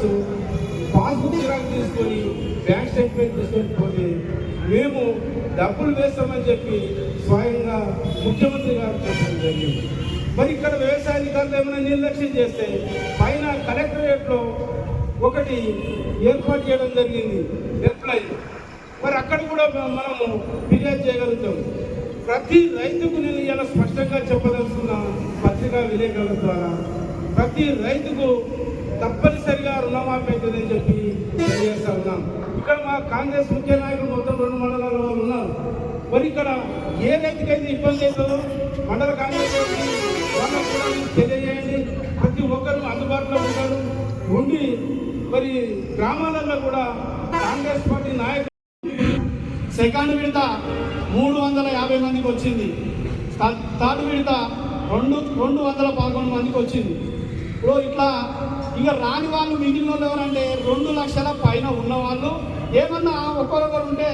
Xerox passbook xerox తీసుకొని bank statement తీసుకొని పోతే మేము డబ్బులు వేస్తామని చెప్పి స్వయంగా ముఖ్యమంత్రి గారు చెప్పడం జరిగింది. మరి ఇక్కడ వ్యవసాయ అధికారులు ఏమైనా నిర్లక్ష్యం చేస్తే పైన కలెక్టరేట్లో ఒకటి ఏర్పాటు చేయడం జరిగింది. హెల్ప్లైన్ మరి అక్కడ కూడా మనము ఫిర్యాదు చేయగలుగుతాం. ప్రతి రైతుకు నేను ఇలా స్పష్టంగా చెప్పదలుచుకున్న పత్రికా విలేకరుల ద్వారా ప్రతి రైతుకు తప్పనిసరిగా రుణమాఫీ అవుతుందని చెప్పి తెలియజేస్తా ఉన్నాం. ఇక్కడ మా కాంగ్రెస్ ముఖ్య నాయకులు మొత్తం రెండు మండలాల వాళ్ళు ఉన్నారు. మరి ఇక్కడ ఏ రైతుకైతే ఇబ్బంది అవుతుందో మండల కాంగ్రెస్ వాళ్ళకు కూడా తెలియజేయండి. ప్రతి ఒక్కరు అందుబాటులో ఉంటారు. ఉండి మరి గ్రామాలలో కూడా కాంగ్రెస్ పార్టీ నాయకులు సెకండ్ విడత మూడు వందల యాభై మందికి వచ్చింది. థర్డ్ విడత రెండు రెండు వందల పదకొండు మందికి వచ్చింది. ఇప్పుడు ఇట్లా ఇక రాని వాళ్ళు మిగిలిన వాళ్ళు ఎవరంటే రెండు లక్షల పైన ఉన్నవాళ్ళు ఏమన్నా ఒక్కొక్కరు ఉంటే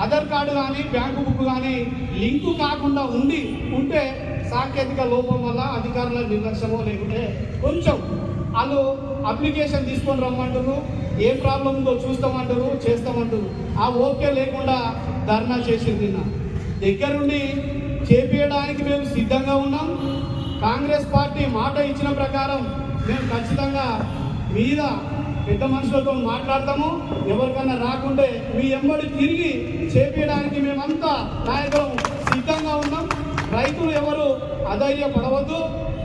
ఆధార్ కార్డు కానీ బ్యాంకు బుక్ కానీ లింకు కాకుండా ఉండి ఉంటే సాంకేతిక లోపం వల్ల అధికారుల నిర్లక్ష్యమో లేకుంటే కొంచెం వాళ్ళు అప్లికేషన్ తీసుకొని రమ్మంటారు ఏ ప్రాబ్లం ఉందో చూస్తామంటారు చేస్తామంటారు ఆ ఓకే లేకుండా ధర్నా చేసింది నిన్న. దగ్గరుండి చేపించడానికి మేము సిద్ధంగా ఉన్నాం. కాంగ్రెస్ పార్టీ మాట ఇచ్చిన ప్రకారం మేము ఖచ్చితంగా మీద పెద్ద మనుషులతో మాట్లాడతాము. ఎవరికన్నా రాకుంటే మీ ఎంబడి తిరిగి చేపించడానికి మేమంతా నాయకులం సిద్ధంగా ఉన్నాం. రైతులు ఎవరు అధైర్యపడవద్దు.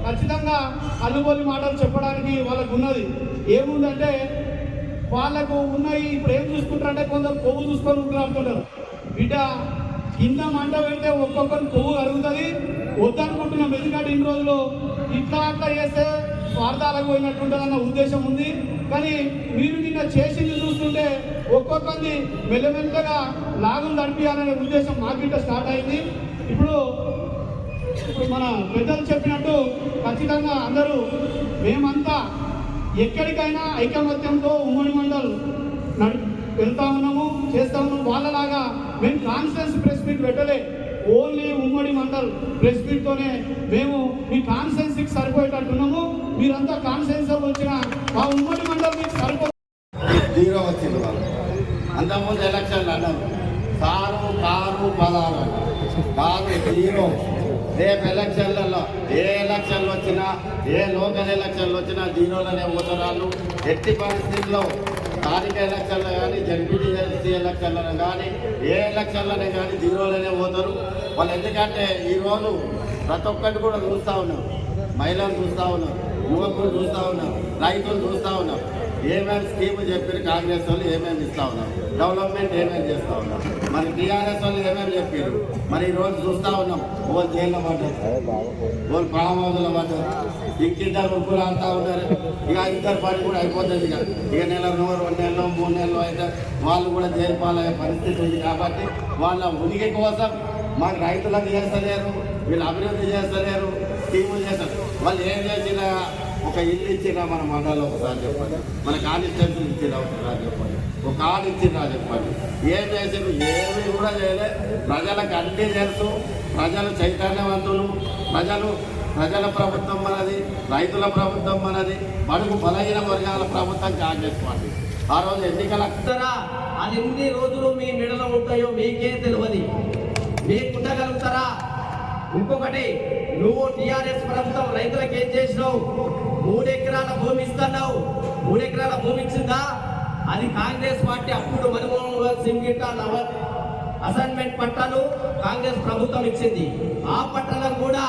ఖచ్చితంగా కల్లుబోలి మాటలు చెప్పడానికి వాళ్ళకు ఉన్నది ఏముందంటే వాళ్ళకు ఉన్నాయి ఇప్పుడు ఏం చూసుకుంటారంటే కొందరు కొవ్వు చూసుకొని ఉంటున్నారు బిడ్డ కింద మంట పెడితే ఒక్కొక్కరు కొవ్వు కరుగుతుంది. వద్దనుకుంటున్నాం. ఎందుకంటే ఇన్ని రోజులు ఇట్లా అట్లా చేస్తే స్వార్థాలకు పోయినట్టుంటుందన్న ఉద్దేశం ఉంది. కానీ మీరు నిన్న చేసింది చూస్తుంటే ఒక్కొక్కరిని మెల్లమెల్లగా లాగులు నడిపించాలనే ఉద్దేశం మాకింట స్టార్ట్ అయింది. ఇప్పుడు ఇప్పుడు మన పెద్దలు చెప్పినట్టు ఖచ్చితంగా అందరూ మేమంతా ఎక్కడికైనా ఐకమత్యంతో ఉమ్మడి మండల్ నడి వెళ్తా ఉన్నాము చేస్తా ఉన్నాము. వాళ్ళలాగా మేము కాన్ఫరెన్స్ ప్రెస్ మీట్ పెట్టలే. ఓన్లీ ఉమ్మడి మండల్ ప్రెస్ మీట్తోనే మేము మీ కాన్ఫరెన్స్కి సరిపోయేటట్టున్నాము మీరంతా కాన్ఫరెన్స్ వచ్చిన మా ఉమ్మడి మండల్ మీకు సరిపో జీరో వచ్చింది వాళ్ళు. అంతకుముందు ఎలక్షన్లు అన్నారు. కారు కారు పదాలు కారు జీరో రేపు ఎలక్షన్లలో ఏ ఎలక్షన్లు వచ్చినా ఏ లోకల్ ఎలక్షన్లు వచ్చినా జీరోలనే ఓటరాళ్ళు ఎట్టి పరిస్థితుల్లో స్థానిక ఎలక్షన్లు కానీ జడ్పీటీసీ ఎలక్షన్లను కానీ ఏ ఎలక్షన్లనే కానీ జీరోలనే పోతారు. వాళ్ళు ఎందుకంటే ఈరోజు ప్రతి ఒక్కటి కూడా చూస్తూ ఉన్నారు. మహిళలు చూస్తూ ఉన్నారు. యువకులు చూస్తూ ఉన్నాం రైతులు చూస్తూ ఉన్నాం ఏమేమి స్కీమ్ చెప్పారు కాంగ్రెస్ వాళ్ళు ఏమేమి ఇస్తా ఉన్నాం డెవలప్మెంట్ ఏమేమి చేస్తూ ఉన్నాం మరి టీఆర్ఎస్ వాళ్ళు ఏమేమి చెప్పారు మరి ఈరోజు చూస్తూ ఉన్నాం వాళ్ళు జైల్లో పడ్డారు. వాళ్ళు ఫామ్ పడ్డారు. ఇంకిద్దరు ముగ్గురు అంతా ఉన్నారు. ఇక ఇద్దరు పని కూడా అయిపోతుంది ఇక. ఇక నెల నూరు రెండు నెలలు మూడు నెలలు అయితే వాళ్ళు కూడా జైలు పాలయ్యే పరిస్థితి ఉంది కాబట్టి వాళ్ళ ఉనికి కోసం మాకు రైతులకు చేస్తలేరు వీళ్ళు అభివృద్ధి చేస్తలేరు. టీములు చేస్తారు? వాళ్ళు ఏం చేసినా ఒక ఇల్లు ఇచ్చినా మన మండలం ఒకసారి చెప్పండి. మన కాన్స్టిట్యూన్సీ ఇచ్చినా ఒకసారి చెప్పండి. ఒక కార్డు ఇచ్చినా చెప్పండి. ఏం చేసారు ఏమి కూడా చేయలే. ప్రజలకు అన్నీ తెలుసు. ప్రజలు చైతన్యవంతులు. ప్రజలు ప్రజల ప్రభుత్వం మనది రైతుల ప్రభుత్వం మనది బడుగు బలహీన వర్గాల ప్రభుత్వం కాంగ్రెస్ పార్టీ. ఆ రోజు ఎన్నికల వస్తారా అది ఎన్ని రోజులు మీ మెడలో ఉంటాయో మీకే తెలియదు మీకు ఉండగలుగుతారా ఇంకొకటి నువ్వు టిఆర్ఎస్ ప్రభుత్వం రైతులకు ఏం చేసినావు? మూడు ఎకరాల భూమి ఇస్తున్నావు. మూడు ఎకరాల భూమి ఇచ్చిందా? అది కాంగ్రెస్ పార్టీ అప్పుడు మన్మోహన్ సింగ్ గిట్ట అసైన్మెంట్ పట్టాలు కాంగ్రెస్ ప్రభుత్వం ఇచ్చింది. ఆ పట్టాలను కూడా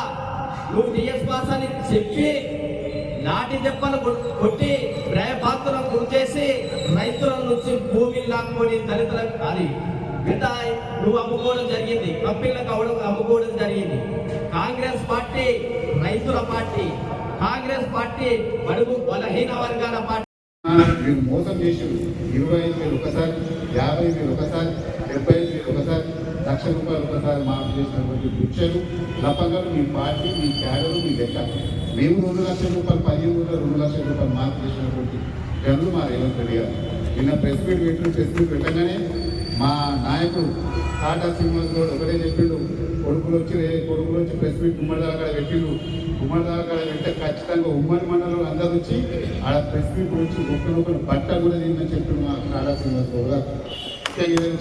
నువ్వు టిఎస్ పాస్ అని చెప్పి నాటి దెబ్బలు కొట్టి భయభాక్తులను గురి చేసి రైతుల నుంచి భూమిని లాక్కొని దళితులకు అది మిగతా నువ్వు అమ్ముకోవడం జరిగింది. కంపెనీలకు అవడం అమ్ముకోవడం జరిగింది. కాంగ్రెస్ పార్టీ రైతుల పార్టీ కాంగ్రెస్ పార్టీ బడుగు బలహీన వర్గాల పార్టీ. మీరు మోసం చేసి ఇరవై ఐదు వేలు ఒకసారి యాభై వేలు ఒకసారి డెబ్బై ఐదు వేలు ఒకసారి లక్ష రూపాయలు ఒకసారి మాఫ్ చేసినటువంటి భిక్షలు తప్పగారు మీ పార్టీ మీ క్యాడరు మీ లెక్క మేము రెండు లక్షల రూపాయలు పదిహేను వేల రెండు లక్షల రూపాయలు మాఫ్ చేసినటువంటి జనులు మా రేవంత్ రెడ్డి గారు. నిన్న ప్రెస్ మీట్ పెట్టిన ప్రెస్ మీట్ పెట్టగానే మా నాయకుడు టాటా సినిమాస్ గౌడ్ ఒకటే చెప్పిండు కొడుకులు వచ్చి కొడుకులు వచ్చి ప్రెస్ మీట్ గుమ్మడి అక్కడ పెట్టిండు. ఉమ్మడి దాకా ఖచ్చితంగా ఉమ్మడి మండలం అందరూ వచ్చి ఆడ ప్రెస్ మీట్ వచ్చి ఒకరు ఒకరు బట్ట కూడా తిందని చెప్పిండు మా కాళా గౌడ్ గారు.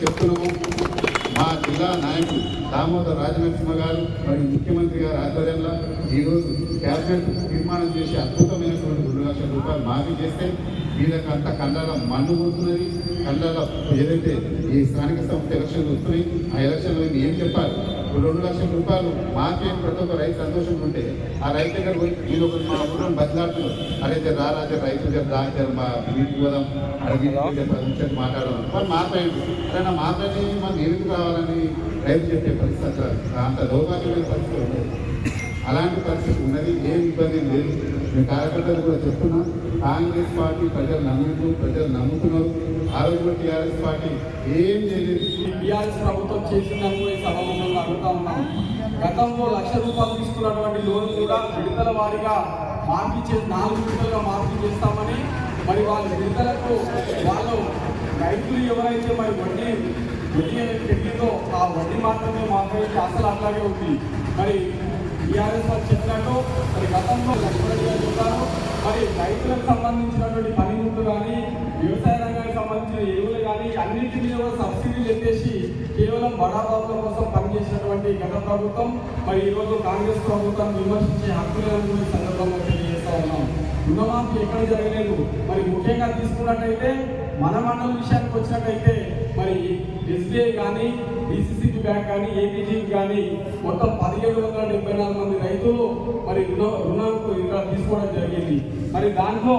చెప్తున్నాము మా జిల్లా నాయకుడు దామోదర్ రాజనరసింహ గారు మరియు ముఖ్యమంత్రి గారి ఆధ్వర్యంలో ఈరోజు క్యాబినెట్ తీర్మానం చేసి అద్భుతమైనటువంటి రెండు లక్షల రూపాయలు మాఫీ చేస్తే వీళ్ళకి అంత కండాల మన్ను పోతున్నది కండాల ఏదైతే ఈ స్థానిక సంస్థ ఎలక్షన్లు వస్తున్నాయి ఆ ఎలక్షన్లో ఏం చెప్పాలి? రెండు లక్షల రూపాయలు మాకే ప్రతి ఒక్క రైతు సంతోషంగా ఉంటే ఆ రైతు దగ్గర పోయి మీరు ఒక మా ఊళ్ళో బదిలాడుతున్నారు అదైతే రారాజే రైతు దగ్గర దాచారు మా వీటికి పోదాం అడిగి పది మాట్లాడదాం. మరి మాట్లాడండి. అరే నా మాట్లాడి మనం ఎందుకు రావాలని రైతు చెప్పే పరిస్థితి అంత దౌర్భాగ్యమైన పరిస్థితి ఉండదు. అలాంటి పరిస్థితి ఉన్నది ఏం ఇబ్బంది లేదు. మేము కార్యకర్తలు కూడా చెప్తున్నాం కాంగ్రెస్ పార్టీ ప్రజలు నమ్ముతూ ప్రజలు నమ్ముతున్నారు. ఆ రోజు టీఆర్ఎస్ పార్టీ ఏం చేయలేదు. టీఆర్ఎస్ ప్రభుత్వం చేసిందని కూడా ఈ అడుగుతా ఉన్నాం. గతంలో లక్ష రూపాయలు తీసుకున్నటువంటి లోన్ కూడా విడుదల వారిగా మార్పు చేసి నాలుగు విడతలుగా మార్పు చేస్తామని మరి వాళ్ళ విడుదలకు వాళ్ళు రైతులు ఎవరైతే మరి వడ్డీ వడ్డీ అనేది పెట్టిందో ఆ వడ్డీ మాత్రమే మాత్రమే అసలు అట్లాగే ఉంది. మరి టీఆర్ఎస్ వాళ్ళు చెప్పినట్టు మరి గతంలో లక్ష్మణ్ గారు చెప్పారు మరి రైతులకు సంబంధించినటువంటి పనిముట్లు కానీ వ్యవసాయ రంగానికి సంబంధించిన ఎరువులు కానీ అన్నింటి మీద కూడా సబ్సిడీలు ఎత్తేసి కేవలం బడాబాబుల కోసం పనిచేసినటువంటి గత ప్రభుత్వం మరి ఈరోజు కాంగ్రెస్ ప్రభుత్వం విమర్శించే హక్కు లేదని కూడా సందర్భంగా తెలియజేస్తా ఉన్నాం. రుణమాఫీ ఎక్కడ జరగలేదు. మరి ముఖ్యంగా తీసుకున్నట్టయితే మన మండల విషయానికి వచ్చినట్టయితే మరి ఎస్బీఐ కానీ డిసిసిబి బ్యాంక్ కానీ ఏపీజీ కానీ మొత్తం పదిహేడు వందల డెబ్బై నాలుగు మంది రైతులు మరి రుణ రుణాలకు ఇక్కడ తీసుకోవడం జరిగింది. మరి దాంట్లో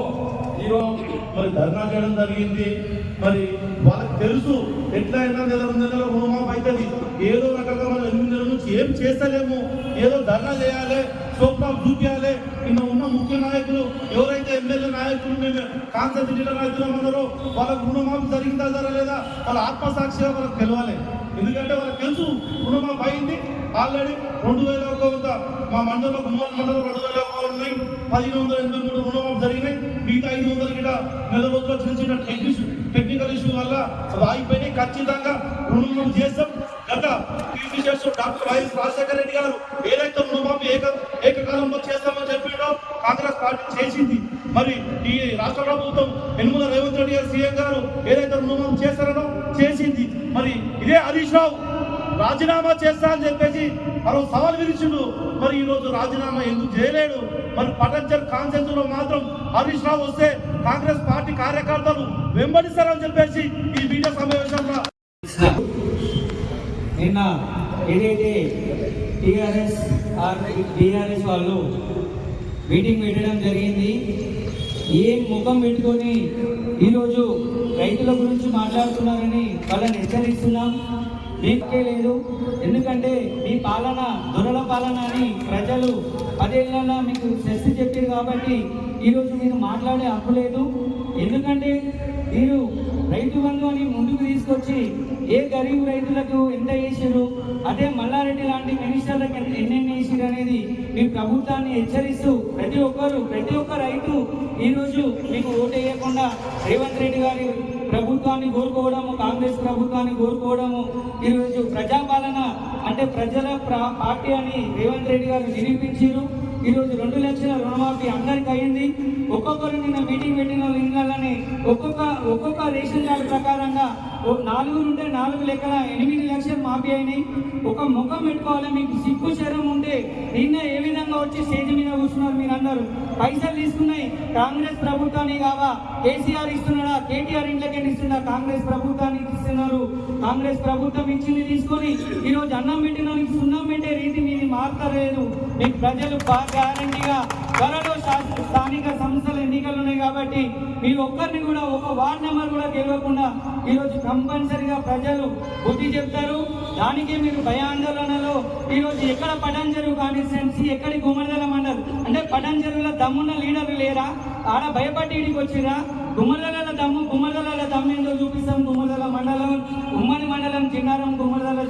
ఈరోజు మరి ధర్నా చేయడం జరిగింది. మరి వాళ్ళకి తెలుసు ఎట్లయినా నెల రెండు నెలల రుణమాఫ్ అవుతుంది. ఏదో రకంగా మనం ఎనిమిది నెలల నుంచి ఏం చేస్తలేము. ఏదో ధర్నా చేయాలి సోప్రాఫ్ చూపించాలి నిన్న ఉన్న ముఖ్య నాయకులు ఎవరైతే ఎమ్మెల్యే నాయకులు మేము జిల్లా నాయకులు ఉన్నారో వాళ్ళకు రుణమాఫీ జరిగిందా జరగలేదా? వాళ్ళ ఆత్మసాక్షిగా వాళ్ళకి తెలవాలి. ఎందుకంటే వాళ్ళకి తెలుసు రుణమాఫీ అయింది. ఆల్రెడీ రెండు వేల ఒక వంద మా మండలంలో గుమ్మల మండలం రెండు వేల ఒక ఉన్నాయి. పదిహేను వందల ఎనభై మూడు రుణమాఫీ జరిగినాయి. మిగతా ఐదు వందల గిట నెల రోజుల్లో చిన్న చిన్న టెక్నిక్ టెక్నికల్ ఇష్యూ వల్ల అవి ఆగిపోయినాయి ఖచ్చితంగా రుణమాఫీ చేస్తాం. గత చేస్తూ డాక్టర్ వైఎస్ రాజశేఖర రెడ్డి గారు ఏదైతే రుణమాఫీ ఏక ఏకకాలంలో చేస్తామని చెప్పిండో కాంగ్రెస్ పార్టీ చేసింది. మరి ఈ రాష్ట్ర ప్రభుత్వం యనమల రేవంత్ రెడ్డి గారు సీఎం గారు ఏదైతే రుణమాఫీ చేస్తారనో చేసింది. మరి ఇదే హరీష్ రావు రాజీనామా చేస్తా అని చెప్పేసి మరో సవాల్ విరిచిండు. మరి ఈరోజు రాజీనామా ఎందుకు చేయలేడు? మరి పటంచర్ కాన్సెన్స్లో మాత్రం హరీష్ రావు వస్తే కాంగ్రెస్ పార్టీ కార్యకర్తలు వెంబడిస్తారని చెప్పేసి ఈ మీడియా సమావేశంలో నిన్న ఏదైతే టీఆర్ఎస్ ఆర్ టీఆర్ఎస్ వాళ్ళు మీటింగ్ పెట్టడం జరిగింది. ఏం ముఖం పెట్టుకొని ఈరోజు రైతుల గురించి మాట్లాడుతున్నారని వాళ్ళని హెచ్చరిస్తున్నాం. మీకే లేదు. ఎందుకంటే మీ పాలన దొరల పాలన అని ప్రజలు పదేళ్ళ మీకు శస్తి చెప్పారు కాబట్టి ఈరోజు మీరు మాట్లాడే హక్కు లేదు. ఎందుకంటే మీరు రైతు బంధు అని ముందుకు తీసుకొచ్చి ఏ గరీబ్ రైతులకు ఎంత వేసారు అదే మల్లారెడ్డి లాంటి మినిస్టర్లకు ఎన్నెన్ని వేసారు అనేది మీ ప్రభుత్వాన్ని హెచ్చరిస్తూ ప్రతి ఒక్కరు ప్రతి ఒక్క రైతు ఈరోజు మీకు ఓటు వేయకుండా రేవంత్ రెడ్డి గారి ప్రభుత్వాన్ని కోరుకోవడము కాంగ్రెస్ ప్రభుత్వాన్ని కోరుకోవడము ఈరోజు ప్రజాపాలన అంటే ప్రజల ప్రా- పార్టీ అని రేవంత్ రెడ్డి గారు నిరూపించారు ఈరోజు రెండు లక్షల రుణమాఫీ అందరికి అయింది ఒక్కొక్కరు నిన్న మీటింగ్ పెట్టిన వాళ్ళ ఒక్కొక్క ఒక్కొక్క రేషన్ కార్డు ప్రకారంగా ఓ నాలుగు నుండి నాలుగు లెక్కల ఎనిమిది లక్షలు మాఫీ అయినాయి. ఒక ముఖం పెట్టుకోవాలి మీకు సిక్కు శరం ఉంటే నిన్న ఏ విధంగా వచ్చి స్టేజ్ మీద కూర్చున్నారు మీరు అందరూ పైసలు తీసుకున్నాయి కాంగ్రెస్ ప్రభుత్వాన్ని కావా? కేసీఆర్ ఇస్తున్నాడా? కేటీఆర్ ఇంట్లోకి ఇస్తున్నా కాంగ్రెస్ ప్రభుత్వానికి ఇస్తున్నారు కాంగ్రెస్ ప్రభుత్వం ఇచ్చింది తీసుకొని ఈరోజు అన్నం పెట్టిన సున్నం పెట్టే రీతి మీది మారతలేదు. మీకు ప్రజలు బాగా గ్యారంటీగా త్వరలో స్థానిక సంస్థల ఎన్నికలు ఉన్నాయి కాబట్టి మీ ఒక్కరిని కూడా ఒక వార్డ్ నెంబర్ కూడా గెలవకుండా ఈరోజు కంపల్సరిగా ప్రజలు బుద్ధి చెప్తారు. దానికే మీరు భయాందోళనలో ఈరోజు ఎక్కడ పటాంజరు కాన్స్టిట్యున్సీ ఎక్కడి గుమ్మడిదల మండల్? అంటే పటాంజరులో దమ్మున్న లీడర్లు లేరా? ఆడ భయపడి ఇడికి వచ్చిరా గుమ్మడిదల దమ్ము గుమ్మడిదల దమ్ము ఏందో చూపిస్తాం గుమ్మడిదల మండలం ఉమ్మడి మండలం చిన్నారం గుమ్మడిదల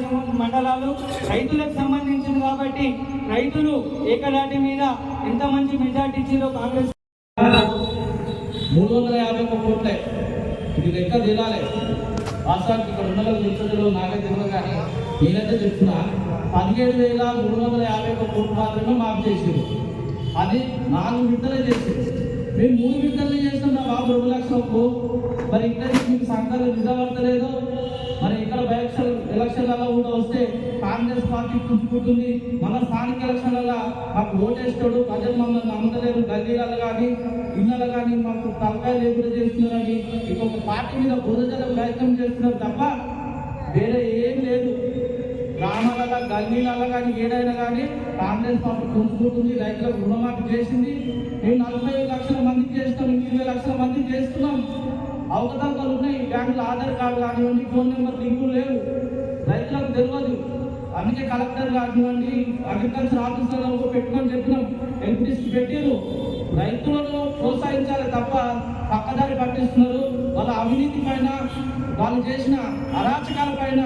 మండలాలు రైతులకు సంబంధించింది కాబట్టి రైతులు ఏకదాటి మీద ఎంత మంచి మెజార్టీ ఇచ్చిందో కాంగ్రెస్ మూడు వందల యాభై ఒక్క కోట్లే. ఇది లెక్క తేలాలి. వాస్తవానికి ఇక్కడ ఉన్న వాళ్ళు నాకే తెలియదు కానీ నేనైతే చెప్తున్నా పదిహేడు వేల మూడు వందల యాభై ఒక్క కోట్లు మాత్రమే మాకు చేసారు అది నాలుగు విడతలే చేసింది. మేము మూడు విడతలే చేస్తున్నాం బాబు రెండు లక్షలకు. మరి ఇంత మీకు సంఘాలు నిజపడతలేదు? మరి ఇక్కడ ఎలక్షన్ ఎలక్షన్లలో కూడా వస్తే కాంగ్రెస్ పార్టీ పుంజుకుంటుంది మన స్థానిక ఎలక్షన్లలో మాకు ఓటేస్తాడు. ప్రజలు మమ్మల్ని నమ్మలేరు. గల్లీలలో కానీ ఇళ్ళలో కానీ మాకు తలకాయ లేకుండా చేస్తున్నారని ఇంకొక పార్టీ మీద బురదల ప్రయత్నం చేస్తున్నారు తప్ప వేరే ఏం లేదు. గ్రామాలలో గల్లీలలో కానీ ఏదైనా కానీ కాంగ్రెస్ పార్టీ పుంజుకుంటుంది రైతులకు రుణమాఫీ చేసింది. మేము నలభై లక్షల మందికి చేస్తాం ఇరవై లక్షల మందికి చేస్తున్నాం. అవకతవకలు ఉన్నాయి. బ్యాంకులో ఆధార్ కార్డు కానివ్వండి ఫోన్ నెంబర్ లింకులు లేవు. రైతులకు తెలియదు అందుకే కలెక్టర్ కానివ్వండి అగ్రికల్చర్ ఆఫీసర్లకు పెట్టుకొని చెప్పినాం. ఎంపీసీ పెట్టారు రైతులను ప్రోత్సహించాలి తప్ప పక్కదారి పట్టిస్తున్నారు. వాళ్ళ అవినీతి పైన వాళ్ళు చేసిన అరాచకాల పైన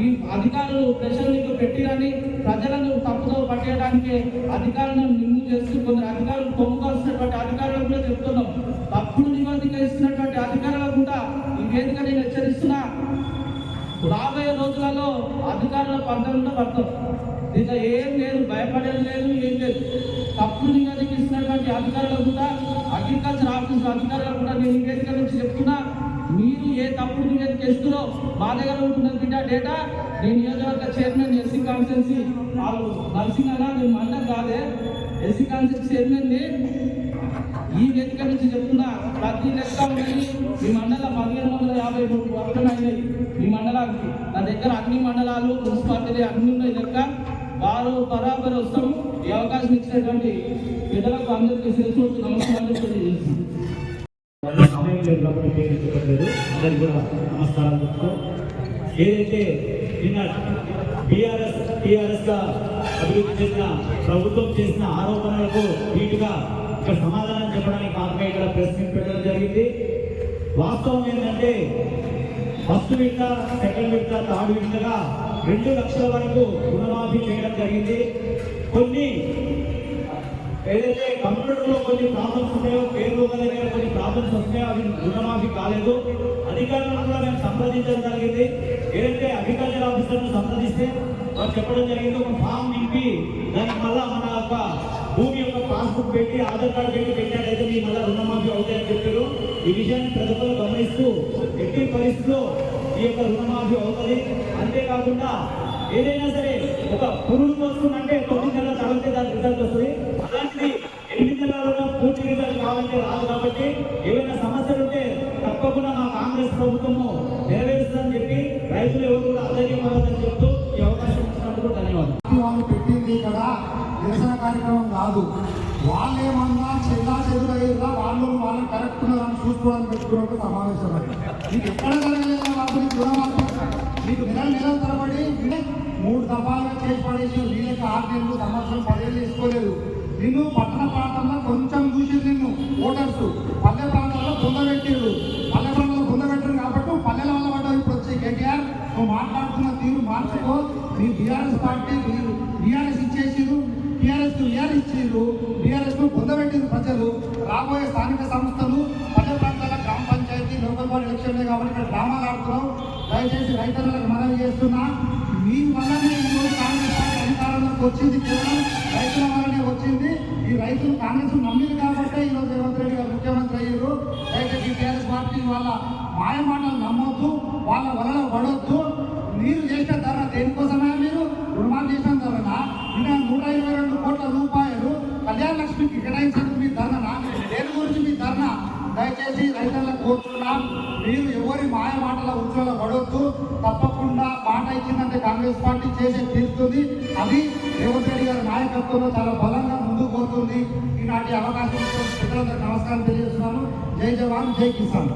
ఈ అధికారులు ప్రెషర్ నీకు పెట్టిరని ప్రజలను తప్పుదో పట్టేయడానికి అధికారులను నిమ్ము చేస్తూ కొందరు అధికారులు కొమ్ముకోవాల్సినటువంటి అధికారులకు కూడా చెప్తున్నాం. తప్పుడు నివేదిక ఇస్తున్నటువంటి అధికారులకు కూడా ఈ వేదిక నేను హెచ్చరిస్తున్నా రాబోయే రోజులలో అధికారుల పంటలు పడతాం దీంట్లో ఏం లేదు భయపడేది లేదు ఏం లేదు. తప్పుడు నివేదిక అధికారులు అధికారులకు కూడా అగ్రికల్చర్ ఆఫీస్ అధికారులకు కూడా నేను నివేదిక నుంచి చెప్తున్నా మీరు ఏ తప్పుడు నివేదిక ఇస్తున్నారో మా దగ్గర ఉంటుంది డేటా నేను నియోజకవర్గ చైర్మన్ ఎస్సీ కాన్స్టెన్సీ వాళ్ళు నర్సింగ్ అన్నా నేను మండలం కాదే ఎస్సీ కాన్స్టెన్సీ చైర్మన్ని ఈ వేదిక నుంచి చెప్తున్నా. ప్రతి లెక్క ఉన్నది మీ మండల పదిహేను వందల యాభై మూడు వర్గలు అయినాయి మండలానికి నా దగ్గర అన్ని మండలాలు మున్సిపాలిటీ అన్ని ఉన్నాయి లెక్క వారు బరాబర్ వస్తాము ఈ అవకాశం ఇచ్చినటువంటి బిడ్డలకు అందరికీ తెలుసు. నమస్కారం అందరికి కూడా నమస్కారాలు చెప్తూ ఏదైతే నిన్న బీఆర్ఎస్ టీఆర్ఎస్గా అభివృద్ధి చేసిన ప్రభుత్వం చేసిన ఆరోపణలకు వీటిగా ఇక్కడ సమాధానం చెప్పడానికి మాత్రమే ఇక్కడ ప్రెస్ మీట్ పెట్టడం జరిగింది. వాస్తవం ఏంటంటే ఫస్ట్ విడత సెకండ్ విడత థర్డ్ విడతగా రెండు లక్షల వరకు రుణమాఫీ చేయడం జరిగింది. కొన్ని ఏదైతే కంప్యూటర్లో కొన్ని ప్రాబ్లమ్స్ ఉన్నాయో పేరు దగ్గర కొన్ని ప్రాబ్లమ్స్ వస్తాయో అవి రుణమాఫీ కాలేదు. అధికారులను కూడా మేము సంప్రదించడం జరిగింది. ఏదైతే అగ్రికల్చర్ ఆఫీసర్ను సంప్రదిస్తే వారు చెప్పడం జరిగింది ఒక ఫామ్ నింపి దాని మళ్ళా మన యొక్క పాస్బుక్ పెట్టి ఆధార్ కార్డు పెట్టి పెట్టినట్టయితే మీ మళ్ళీ రుణమాఫీ అవుతాయని చెప్పారు. ఈ విషయాన్ని ప్రజలు గమనిస్తూ ఎట్టి పరిస్థితుల్లో ఈ యొక్క రుణమాఫీ అవుతుంది. అంతేకాకుండా ఏదైనా సరే ఒక పురుగు వస్తుందంటే తొమ్మిది నెలల తర్వాత దాని రిజల్ట్ వస్తుంది. అలాంటిది ఎనిమిది నెలలలో పూర్తి రిజల్ట్ కావాలంటే రాదు కాబట్టి ఏమైనా సమస్యలు ఉంటే తప్పకుండా మా కాంగ్రెస్ ప్రభుత్వము నెరవేరుస్తుందని చెప్పి రైతులు ఎవరు కూడా అధైర్యం అవ్వదని చెప్తూ కాదు. వాళ్ళు ఏమన్నా చెల్లా చెదురయ్యారా వాళ్ళు వాళ్ళు కరెక్ట్ ఉన్నారని చూసుకోవడానికి పెట్టుకున్న ఒక సమావేశం అది. నీకు ఎక్కడ జరగలేదు బాబు నీకు నీకు నెల నెలల తరబడి మూడు దఫాలుగా చేసి పడేసి వీళ్ళకి ఆరు నెలలు సంవత్సరం పదేళ్ళు తీసుకోలేదు నిన్ను పట్టణ ప్రాంతంలో కొంచెం చూసి నిన్ను ఓటర్స్ పల్లె ప్రాంతాల్లో పొందబెట్టిరు పల్లె ప్రాంతంలో పొందబెట్టారు కాబట్టి పల్లెల వల్ల పడ్డావు ఇప్పుడు వచ్చి. కేటీఆర్ నువ్వు మాట్లాడుతున్న తీరు మార్చుకో. నీ బీఆర్ఎస్ పార్టీ వచ్చింది కేవలం రైతుల వల్లనే వచ్చింది. ఈ రైతులు కాంగ్రెస్ నమ్మింది కాబట్టి ఈరోజు రేవంత్ రెడ్డి గారు ముఖ్యమంత్రి అయ్యారు. దయచేసి టీఆర్ఎస్ పార్టీ వాళ్ళ మాయ మాటలు నమ్మొద్దు వాళ్ళ వలన పడొద్దు. మీరు చేసిన ధర దేనికోసమే మీరు? రుణమాలు చేసిన ధరనా? ఇంకా నూట ఇరవై రెండు కోట్ల రూపాయలు కళ్యాణ లక్ష్మికి మీ ధరన దేని గురించి మీ ధర్నా? దయచేసి రైతులకు కోరుతున్నాం మీరు ఎవరి మాయ మాటల ఉద్యోగంలో పడవద్దు తప్పకుండా మాట ఇచ్చిందంటే కాంగ్రెస్ పార్టీ చేసే తీరుతుంది. అది రేవంత్ రెడ్డి గారి నాయకత్వంలో చాలా బలంగా ముందుకు పోతుంది. ఈనాటి అవకాశం ఇచ్చిన నమస్కారం తెలియజేస్తున్నాను. జై జవాన్ జై కిసాన్.